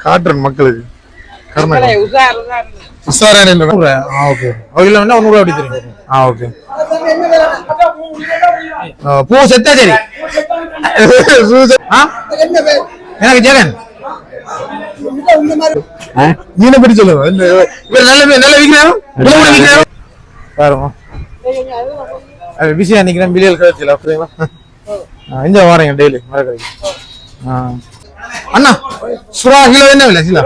காட்டுறேன் மக்களுக்கு. உஷார் இல்லை ஆ ஓகே. இல்லை வேணா நூறு அப்படி தெரியும். ஆ ஓகே. பூ செத்தா சரி. எனக்கு ஜெகன். பற்றி சொல்லுங்க இவர் நல்ல நல்ல கூட விற்கிறாரோ பாருங்க. அது பிஸியாக நிற்கிறேன் பிலியல் கழிச்சில அப்படிங்களா இங்க வரேங்க டெய்லி மரக்கறி ஆ. அண்ணா சுறா கிலோ என்ன விலை? சில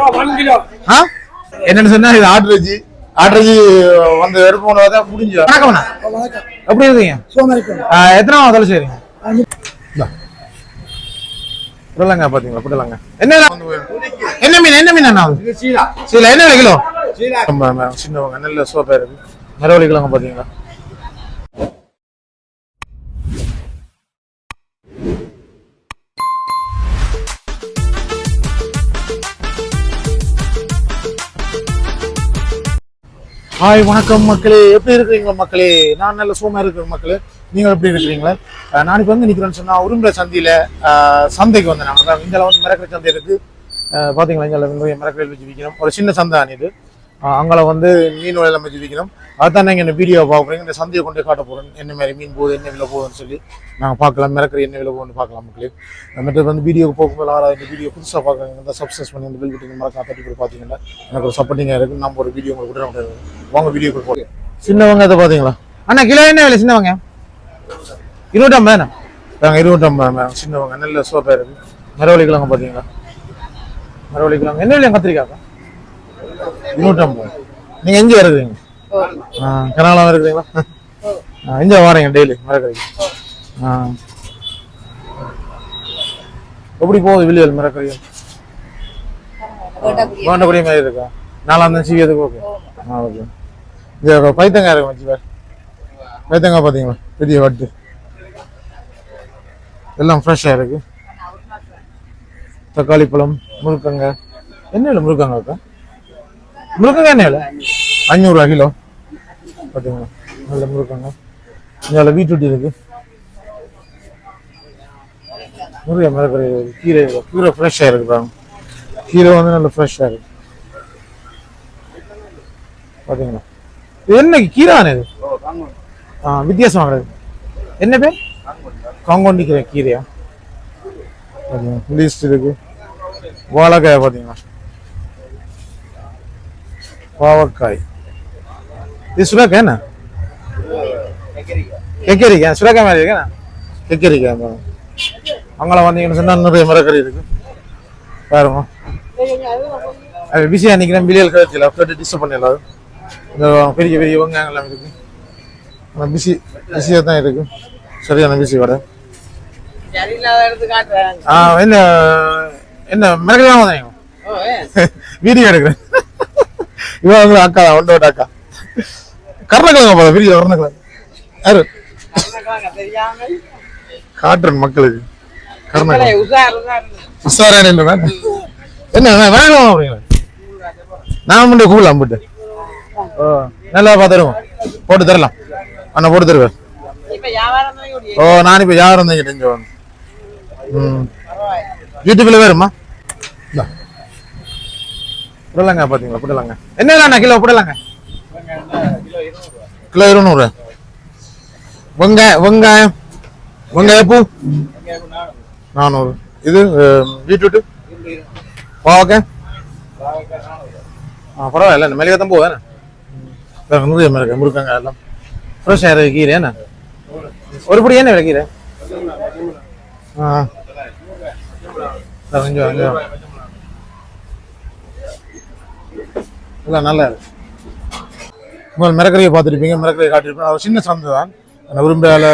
ஆ? என்னன்னு சொன்னா இது ஆட்ரேஜி. ஆட்ரேஜி வந்து கொண்டு வந்தா முடிஞ்சு வணக்கம் அண்ணா. எப்படி இருக்கீங்க? எத்தனை முதல்ல சரிங்க புடலங்க பாத்தீங்களா புடலங்க என்ன என்ன மீன் என்ன மீன் அண்ணா? சீலா. என்ன விலை கிலோ? சின்னவங்க நல்ல சோப்பா இருக்கு. மரவள்ளி கிழங்கு பாத்தீங்களா ஹாய் வணக்கம் மக்களே. எப்படி இருக்கிறீங்க மக்களே? நான் நல்ல சோமா இருக்கிற மக்களே. நீங்கள் எப்படி இருக்கிறீங்களா? நான் இப்போ வந்து நிற்கிறேன்னு சொன்னால் உரும்புல சந்தையில் சந்தைக்கு வந்தேன் நான். அதான் வந்து மிரக்கிற சந்தை இருக்குது அஹ் பார்த்தீங்களா இங்கே நிறைய மிரக்கல் வச்சு விற்கணும் ஒரு சின்ன சந்தை இது. அங்கே வந்து மீன் வலையில் அமைச்சு வைக்கணும் அதுதான் நீங்கள் இந்த வீடியோ பார்க்குறீங்க இந்த சந்தையை கொண்டு காட்ட போகிறேன் என்ன மாதிரி மீன் போகுது என்ன விலை போகுதுன்னு சொல்லி நாங்கள் பார்க்கலாம். மிரக்கிற என்ன விலை போகுதுன்னு பார்க்கலாம் மக்களே. மற்ற வந்து வீடியோக்கு போகும்போது ஆறாவது இந்த வீடியோ புதுசாக பார்க்குறீங்க இந்த சப்ஸ்கிரைப் பண்ணி இந்த பில் பட்டன் மறக்காம தட்டி போய் பார்த்தீங்கன்னா எனக்கு ஒரு சப்போர்ட்டிங்காக இருக்குது நம்ம ஒரு வீடியோ உங்களுக்கு விட முடியாது. வாங்க வீடியோ போகிறோம் சின்னவங்க அதை பார்த்தீங்களா அண்ணா கிலோ என்ன விலை சின்னவங்க? இருபத்தம்பதுண்ணா நாங்கள் இருபத்தம்பது மேம் சின்னவங்க நல்ல சோப்பாக இருக்குது மரவள்ளி கிழங்கு பார்த்தீங்களா மரவள்ளி கிழங்கு என்ன விலையா கத்திரிக்காக்கா? இருநூற்றம்பது நீங்கள் எங்கே இருக்கிறீங்க? கனகாலம் இருக்கிறீங்களா? எங்கே வரீங்க டெய்லி மரக்கறிக்கு ஆ. எப்படி போகுது வில்லியல் மரக்கறி வேண்டக்கூடிய? மாதிரி இருக்கா? நாலாம் தான் சீவியதுக்கு ஓகே ஆ ஓகே. இது பைத்தங்காய் இருக்கு மச்சி பேர். பைத்தங்காய் பார்த்தீங்களா பெரிய வட்டு. எல்லாம் ஃப்ரெஷ்ஷாக இருக்கு. தக்காளி பழம் முருக்கங்க என்ன இல்லை முருக்கங்க இருக்கா முருக்கங்க என்ன இல்லை அஞ்சூறுரூவா கிலோ. பார்த்தீங்களா நல்ல முருக்கங்க இங்கே பீட்ரூட் இருக்கு. முருகை மரக்கறி கீரை கீரை ஃப்ரெஷ்ஷாக இருக்கு பாருங்க. கீரை வந்து நல்ல ஃப்ரெஷ்ஷாக இருக்கு. பார்த்தீங்களா இது என்ன கீரை தானே இது? ஆ வித்தியாசமாக கிடையாது. என்ன பேர்? காங்கோண்டி கீரை கீரையா? பார்த்தீங்களா லீஸ்ட் இருக்கு. வாழைக்காய் பார்த்தீங்களா பாவக்காய். இது சுரக்காய் என்ன? கெக்கரிக்காய் சுரக்காய் மாதிரி இருக்கா கெக்கரிக்காய் பாருங்க அங்கே வந்தீங்கன்னு சொன்னால் நிறைய மரக்கறி இருக்கு. பாருங்க. அது பிஸியாக நிற்கிறேன் பிலியல் கழிச்சில கேட்டு டிஸ்டர்ப் பண்ணிடலாம் இந்த பெரிய பெரிய வெங்காயங்கள்லாம் இருக்கு. ஆனால் பிஸி பிஸியாக தான் இருக்கு. சரியான பிஸி கடை ஆ என்ன என்ன மிரக்கறி தான் ஏ வீடியோ எடுக்கிறேன். இவன் அக்கா தான் ஒன்றோட அக்கா. கருணக்கிழங்க போல பெரிய கருணக்கிழங்கு. யாரு? கணக்காங்க மக்களுக்கு. கருணக்கிழங்கு. உஷாரான இல்லை வேண்டாம் என்ன வேணும் அப்படிங்களா நான் மட்டும் கூப்பிடலாம் போட்டு ஓ நல்லா பார்த்துருவோம் போட்டு தரலாம். அண்ணா போட்டு தருவேன் ஓ நான் இப்போ யாரும் தான் இங்கே வந்து. ம். யூடியூப்ல வேறுமா இல்லை புடலங்க பார்த்தீங்களா புடலங்க என்ன அண்ணா கிலோ புடலங்க கிலோ இருநூறு. வெங்காயம் வெங்காயம் வெங்காயப்பூ நானூறு. இது பீட்ரூட்டு? பாவக்காய்? ஆ பரவாயில்ல இந்த மேலே தான் போவேன் நூறு மிளகாய் முருக்கங்காய் எல்லாம். ஃப்ரெஷ்ஷாக இருக்கு கீரை என்ன? ஒரு படி என்ன விலை கீரை? ஆ. இந்தா கொஞ்சம் கொஞ்சம் இல்லை நல்லா இருக்கு. உங்கள் மிரக்கரையை பார்த்துருப்பீங்க மிரக்கரையை காட்டியிருப்பேன் அது சின்ன சந்தை தான். அந்த உரும்பையால்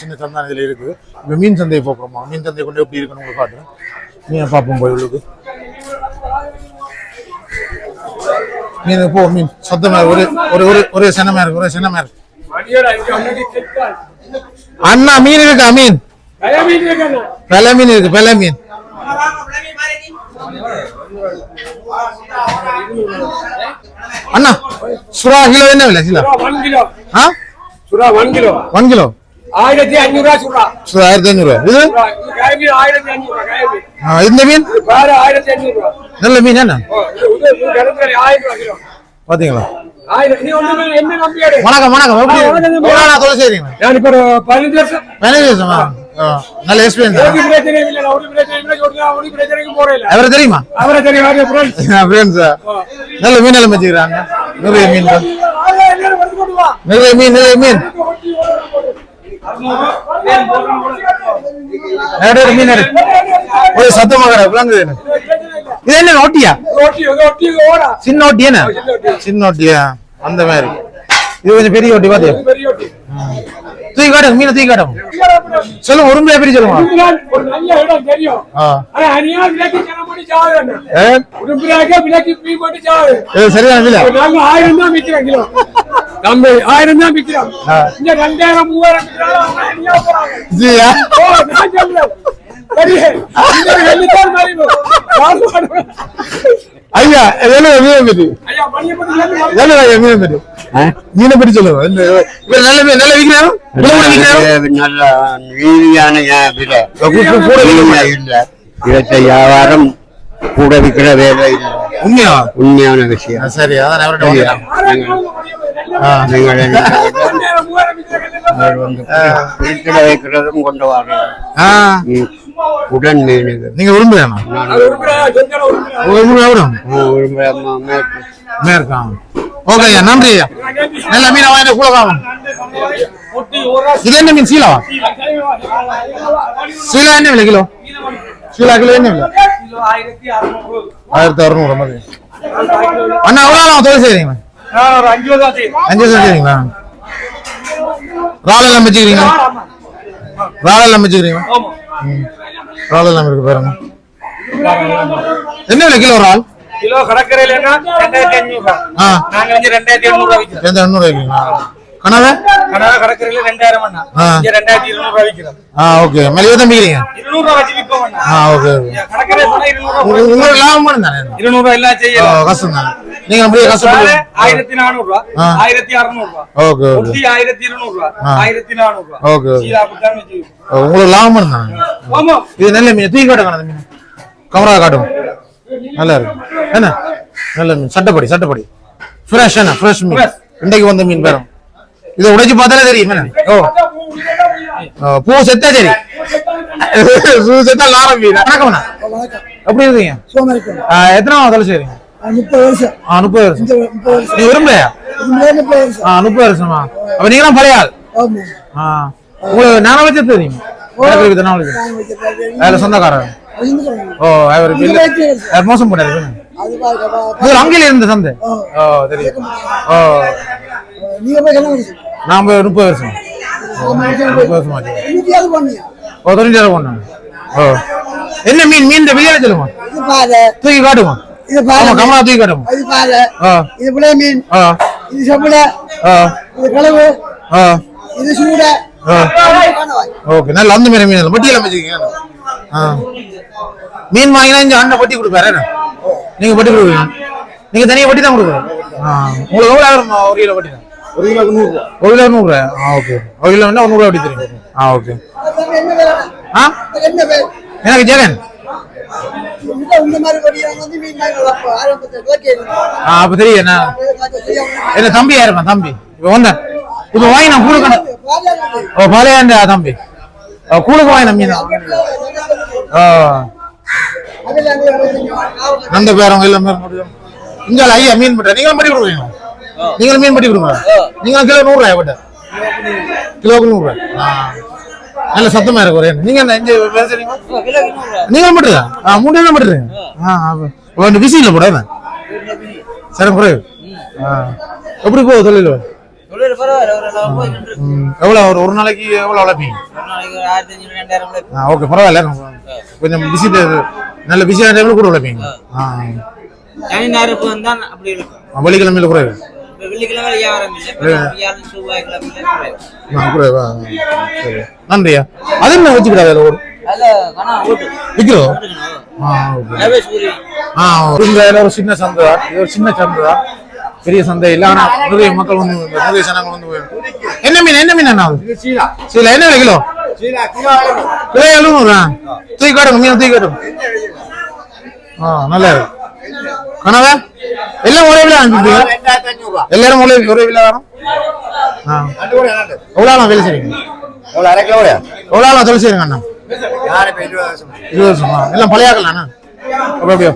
சின்ன சந்தை தான் இதில் இருக்குது இப்போ மீன் சந்தையை போக்குறோமா மீன் சந்தையை கொண்டு எப்படி இருக்குன்னு உங்களுக்கு காட்டுறேன். மீனை பார்ப்போம் போய் உள்ளுக்கு. மீன் போ மீன். சத்தமா ஒரு ஒரு ஒரு ஒரே சின்னமா இருக்கு ஒரே சின்னமா இருக்கு. அண்ணா மீன் இருக்கா மீன்? வெலை மீன் இருக்கு வெலை மீன். அண்ணா சுறா கிலோ என்ன விலை கிலோ ஒன் கிலோ ஆ? சுறா ஒன் கிலோ ஒன் கிலோ ஆயிரத்தி அஞ்சூறு ரூபா சொல்றான் சரி, ஆயிரத்தி ஐநூறு இது? ஆயிரத்தி அஞ்சூறு ரூபா கயமீன் ஆ, இந்த மீன்? ஆயிரத்தி அஞ்சூறு ரூபா நல்ல மீன் என்ன? பாத்தீங்களா? வணக்கம் வணக்கம். எப்படி? நான் இப்ப பதினஞ்சு வருஷம். பதினஞ்சு வருஷமா? நல்ல இல்ல. அவரை தெரியுமா? அவரை தெரியும் ஃப்ரெண்ட்ஸ் நல்ல மீன் எல்லாம் வச்சுக்கிறாங்க. நிறைய மீன். நிறைய மீன் நிறைய மீன். மீன் ஒரு சத்தமாக விளங்குது. இது என்ன ஒட்டியா சின்ன ஒட்டி என்ன? சின்ன ஒட்டியா அந்த மாதிரி. இது கொஞ்சம் பெரிய ஒட்டி பாத்தியா? தூக்கி காட்டுங்க மீனை தூக்கி காட்டுங்க சொல்லுங்க உரும்பு எப்படி சொல்லுங்க? ஒரு நல்ல இடம் தெரியும். ஆனா அநியா விலைக்கு ஜனம் பண்ணி சாகுது உடுப்பினாக்க விலைக்கு பீ போட்டு சாகுது இது சரியான இல்ல நாங்க ஆயிரம் தான் விக்கிறோம் கிலோ. நம்ம ஆயிரம் தான் விக்கிறோம். ரெண்டாயிரம் மூவாயிரம் விக்கிறாங்க. சரி, ஐயா எவ்வளவு மீன் மணி- எவ்வளவு ஐயா மீன் பற்றி மீனை பற்றி சொல்லுங்க. இவர் நல்ல மீன் நல்லா விற்கிறாரோ இவ்வளவு கூட விற்கிறாரோ நல்ல நீதியான இல்ல. இவற்றை வியாபாரம் கூட விற்கிற வேலை இல்லை. உண்மையா? உண்மையான விஷயம். சரி அதான் அவர்கிட்ட. நீங்கள் வைக்கிறதும் கொண்டு வர ஆ, உடன் மீனுகள் நீங்க விரும்புறேன். விரும்புறேன் விரும்ப மேற்கா ஓகே ஐயா நன்றி ஐயா. நல்ல மீன் வாங்கிட்டு கூட வாங்க. இது என்ன மீன் சீலாவா? சீலா என்ன விலை கிலோ? சீலா கிலோ என்ன விலை? ஆயிரத்தி அறுநூறு மாதிரி. அண்ணா எவ்வளோ தொழில் செய்றீங்க அஞ்சு வருஷம் செய்றீங்களா? ரால் எல்லாம் வச்சுக்கிறீங்க ரால் எல்லாம் வச்சுக்கிறீங்க ரால் எல்லாம் இருக்கு பாருங்க. என்ன விலை கிலோ ரால் கிலோ கடற்கரையில ரெண்டாயிரத்தி ஆ. நாங்க வந்து ரெண்டாயிரத்தி எண்ணூறு எந்த எண்ணூறு கனவே? கனடா கடற்கரையில ரெண்டாயிரம். இங்க ரெண்டாயிரத்தி இருநூறு விற்கிறோம் ஆ ஓகே. மெலிவே தான் விற்கிறீங்க இருநூறு வச்சு விற்போம் அண்ணா. ஆ ஓகே ஓகே. இங்க கடற்கரை போனா இருநூறு ரூபா உங்க- உங்களுக்கு லாபம் மட்டும் தானே இருநூறு ரூபா எல்லாம் ஓ, செய்யலாம். கஷ்டம் தானே நீங்க அப்படியே கஷ்டப்பட்டு ஆயிரத்தி நானூறு ரூபா ஆ. ஆயிரத்தி அறுநூறு ரூபா ஓகே ஓகே. ஒட்டி ஆயிரத்தி இருநூறு ரூபா ஆ. ஆயிரத்தி நானூறு ரூபா ஓகே ஓகே. சீலா அப்படித்தான் வச்சு விற்போம். உங்களுக்கு லாபம் தானே இது நல்ல மீன் தூக்கி காட்டுங்க அந்த மீன். கமரா காட்டும் நல்லா இருக்கு. என்ன? நல்ல மீன் சட்டப்படி சட்டப்படி. ஃப்ரெஷ் என்ன? ஃப்ரெஷ் மீன். இன்றைக்கு வந்த மீன் பேரும். இதை உடைச்சு பார்த்தாலே தெரியும் என்ன? ஓ. ஆ, பூ செத்தா சரி. பூ செத்தா லாரம் மீன். வணக்கம். எப்படி இருக்கீங்க? சோமரிக்கம் ஆ, எத்தனை தொலை முப்பது வருஷம். முப்பது வருஷம். நீ விரும்பலையா? முப்பது வருஷம். ஆ முப்பது வருஷமா? அப்ப நீங்களாம் பழைய ஆள். ஆ. உங்களுக்கு நானும் வச்சு தெரியும் எனக்கு இருக்கு தானே உங்களுக்கு? நாங்க சொந்தக்காரர்? இங்க கிடக்கு. ஓ அவர் மோசம் போட்டாரு இது இருந்த சந்தை. ஓ. தெரியும் ஓ. நீங்க போய் கல்யாணம் முடிச்சு. நான் போய் முப்பது வருஷம். முப்பது வருஷம் ஆச்சு. ஓ தொண்ணூற்றி கொண்டாங்க ஓ. என்ன மீன் மீன் வெளியே சொல்லுமா தூக்கி காட்டுமா இது பாரு, கமலா தூக்கி காட்டுமா இது இது புளிய மீன், ஆ. இது செம்புல, ஆ. இது கிழவு, ஆ. இது சூடை. ஓகே நல்ல அந்த மாதிரி மீன். வட்டியெல்லாம் வச்சுக்கீங்க ஆ. மீன் வாங்கினா இங்க அண்ணன் வட்டி கொடுப்பாரு என்ன? நீங்க வட்டி கொடுக்குறீங்க? நீங்க தனியா வட்டி தான் கொடுக்குறோம் உங்களுக்கு எவ்வளோ ஆகும் ஒரு கிலோ வட்டி தான் ஒரு கிலோ நூறு ஒரு கிலோ நூறு ஆ ஓகே. ஒரு கிலோ நூறுரூவா வட்டி தெரியும் ஆ ஓகே? ஆ? எனக்கு ஜெகன். அப்போ தெரியும் என்ன? என்ன தம்பி யாருப்பா தம்பி. இப்போ வந்தேன் இப்போ வாங்கி நான் பாலியாங்க. ஓ பாலையாண்ட தம்பி. ஓ, கூழுக்கு வாங்கி மீன்? ஓ. எல்லாமே முடியும் இங்க ஐயா மீன் பட்ட நீங்களும் பட்டி கொடுக்குறீங்களா நீங்களும் மீன் பட்டி கொடுங்களா நீங்களும் கிலோ நூறு ரூபாய் பட்ட கிலோக்கு நூறு ரூபாய். நல்ல சத்தமா இருக்கு ஒரே. நீங்க வேலை செய்றீங்க நீங்களும் பட்டுதா ஆ மூணு தான் பட்டுறீங்க ஆ இந்த விசி இல்ல போட சரி குறைவு. எப்படி போகுது தொழில்? பரவாயில்ல ஒரு ஒரு நாளைக்கு எவ்வளவு வளர்ப்பீங்க. ஆ ஓகே பரவாயில்ல கொஞ்சம் பிஸி நல்ல பிஸியான டைம்ல கூட வளர்ப்பீங்க ஆ. சனி ஞாயிறு வந்தா அப்படி வெள்ளிக்கிழமையில குறைவு. நன்றியா அது என்ன வச்சுக்கிட்டா அதில் ஓட்டு விற்கிறோம் ஒரு சின்ன சந்தை தான் இது ஒரு சின்ன சந்தை தான் பெரிய சந்தை இல்ல ஆனா நிறைய மக்கள் வந்து நிறைய ஜனங்கள் வந்து என்ன மீன் என்ன மீன் என்ன அது சீலா என்ன விலை கிலோ கிலோ எழுநூறா தூக்கி காட்டுங்க மீன் தூக்கி காட்டுங்க ஆ நல்லா இருக்கு கனவா? எல்லாம் ஒரே விலை அனுப்பிடுங்க எல்லாரும் ஒரே ஒரே விலை வரும் எவ்வளோ வேலை செய்றீங்க? எவ்வளோ ஆளா தொழில் செய்றீங்க அண்ணா? இருபது வருஷமா? எல்லாம் பழைய ஆகலாம் அண்ணா அப்படி அப்படியோ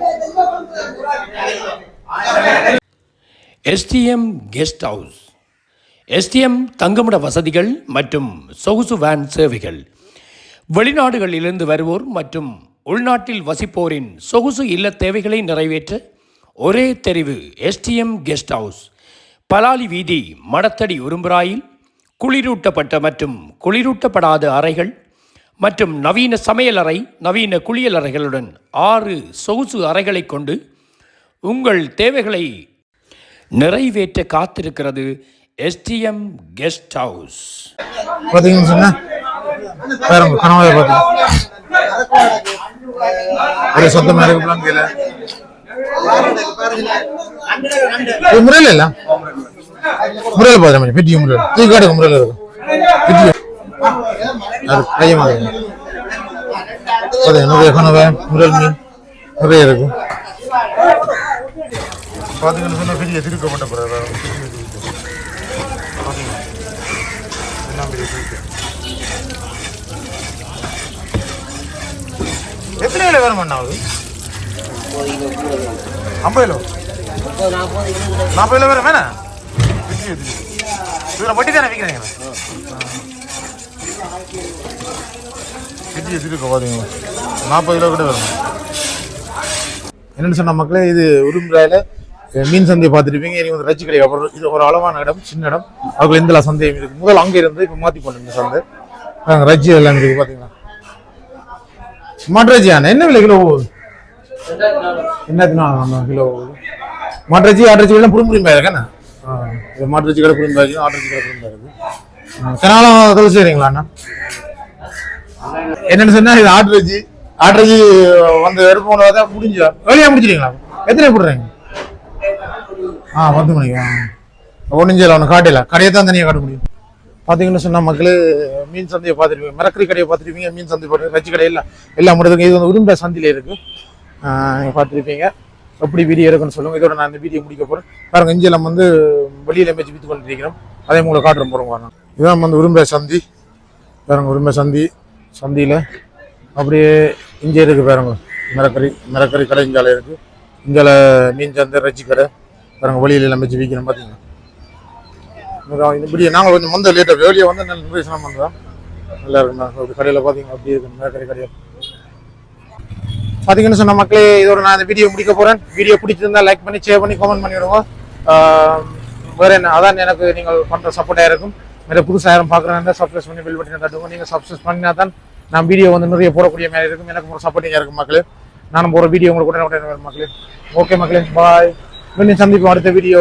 எஸ்டிஎம் கெஸ்ட் ஹவுஸ் எஸ்டிஎம் தங்குமிட வசதிகள் மற்றும் சொகுசு வேன் சேவைகள். வெளிநாடுகளிலிருந்து வருவோர் மற்றும் உள்நாட்டில் வசிப்போரின் சொகுசு இல்ல தேவைகளை நிறைவேற்ற. ஒரே தெரிவு எஸ்டிஎம் கெஸ்ட் ஹவுஸ் பலாலி வீதி மடத்தடி உரும்புராயில். குளிரூட்டப்பட்ட மற்றும் குளிரூட்டப்படாத அறைகள். மற்றும் நவீன சமையலறை நவீன குளியலறைகளுடன் ஆறு சொகுசு அறைகளை கொண்டு உங்கள் தேவைகளை நிறைவேற்ற காத்திருக்கிறது எஸ்டிஎம் கெஸ்ட் ஹவுஸ் பார்த்தீங்கன்னு சொன்னால் பாருங்க ஒரே சொந்தமா இருக்கலாம் கீழே இது முறையில இல்ல? முறையில பாருங்க பெட்டிய முறையில. தூக்கி காட்டுங்க முறையில இருக்கும் பெட்டிய அது கைய மாதிரி பாத்தீங்க நிறைய கனவை முரல் மீன் நிறைய இருக்கு. பாத்தீங்கன்னு சொன்னா பெரிய திருக்கப்பட்ட பிறகு எத்தனை கிலோ வேணும் அண்ணா அது. ஐம்பது கிலோ நாற்பது கிலோ வேணும் வேணா இதில் வட்டி தானே விற்கிறீங்க பெரிய திருக்க பார்த்தீங்களா நாற்பது கிலோ கிட்ட வரும் என்னென்னு சொன்னால் மக்களே இது உடும்புறாயில மீன் சந்தையை பார்த்துருப்பீங்க. இனி வந்து ரச்சி கடை அப்புறம் இது ஒரு அளவான இடம் சின்ன இடம். அதுக்குள்ள இந்த சந்தையும் இருக்கு? முதல்ல அங்கே இருந்து இப்போ மாற்றி போனோம் இந்த சந்தை. அங்க ரஜ்ஜி எல்லாம் இருக்கு பார்த்தீங்களா மாட்ரஜியான. என்ன விலை கிலோ? போகுது என்னத்தினா கிலோ. போகுது மட்ரஜி ஆட்ரஜி எல்லாம் புடும்புரிம்பா இருக்கேண்ணா இது மட்ரஜி கடை புடும்பா இருக்கு ஆட்ரஜி கடை புடும்பா இருக்கு கனாலம் தொழில் செய்றீங்களா அண்ணா? என்னன்னு சொன்னா இது ஆட்ரஜி ஆட்ரஜி வந்து எடுப்போம் தான் முடிஞ்சா வெளியே முடிச்சிட்டீங்களா? எத்தனை போடுறீங்க? ஆ பத்து மணிக்கு? ஒன்றும் ஒன்று காட்டில. கடையை தான் தனியாக காட்ட முடியும். பார்த்தீங்கன்னு சொன்னால் மக்களே மீன் சந்தையை பார்த்துருப்பீங்க மிரக்கரி கடையை பார்த்துருப்பீங்க மீன் சந்தை பார்த்து ரச்சி கடை எல்லாம் எல்லாம் முடிதுங்க இது வந்து உருண்டை சந்தையில் இருக்குது நீங்கள் பார்த்துருப்பீங்க. எப்படி வீடியோ இருக்குன்னு சொல்லுங்கள் இதோட நான் இந்த வீடியோ முடிக்க போகிறேன் பாருங்கள் இஞ்சி நம்ம வந்து வெளியில் மேய்ச்சி விற்று கொண்டு இருக்கிறோம் அதே உங்களை காட்டுறோம் போகிறோம் வரணும் இதான் வந்து உருண்டை சந்தி. பாருங்க உருண்டை சந்தி. சந்தியில் அப்படியே இங்கே இருக்குது பாருங்க. மிரக்கறி மிரக்கறி கடை இங்கால இருக்குது இங்கால மீன் சந்தை ரச்சி கடை. பாருங்க வெளியில் எல்லாம் விற்கிறோம் பார்த்தீங்கன்னா இப்படி நாங்கள் கொஞ்சம் முந்த லேட்டாக வெளியே வந்து நல்ல நிர்வேசனம் பண்ணுறோம் நல்லா இருக்குண்ணா அப்படி கடையில் பார்த்தீங்க அப்படி இருக்கு. மேக்கறி கடையில் பார்த்தீங்கன்னு சொன்ன மக்களே இதோட நான் இந்த வீடியோ முடிக்க போகிறேன் வீடியோ பிடிச்சிருந்தா லைக் பண்ணி ஷேர் பண்ணி கமெண்ட் பண்ணிவிடுங்க வேறு வேற என்ன? அதான் எனக்கு நீங்கள் பண்ணுற சப்போர்ட்டாக இருக்கும். வேறு புதுசாக யாரும் பார்க்குறாங்க சப்ஸ்கிரைப் பண்ணி பில் பட்டனை தட்டுங்க. நீங்கள் சப்ஸ்கிரைப் பண்ணினா தான் நான் வீடியோ வந்து நிறைய போடக்கூடிய மாதிரி இருக்கும். எனக்கு ஒரு சப்போர்ட்டிங்காக இருக்கும் மக்களே. நானும் போகிற வீடியோ உங்களுக்கு உடனே உடனே மக்களே. ஓகே மக்களே பாய் மீண்டும் சந்திப்போம் அடுத்த வீடியோ